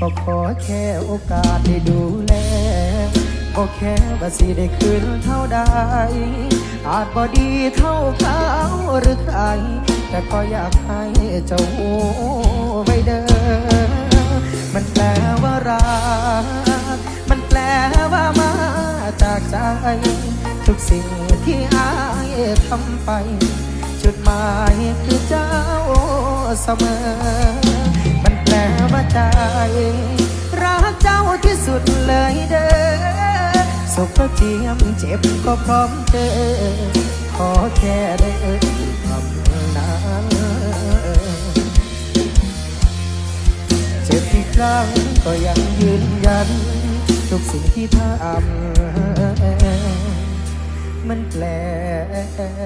ก็ขอแค่โอกาสได้ดูแลก็แค่ว่าสิได้คืนเท่าใดอาจบ่ดีเท่าเขาหรือใคร แต่ก็อยากให้เจ้าไว้เด้อมันแปลว่ารัก มันแปลว่ามาจากใจ ทุกสิ่งที่อายทำไป จุดหมายคือเจ้าเสมอ รักเจ้าที่สุดเลยเด้อสุขก็เจียมเจ็บก็พร้อมเจอ ขอแค่ได้เอ่ยคำนั้นเจ็บที่ครั้งก็ยังยืนยัน ทุกสิ่งที่ทำมันแปลก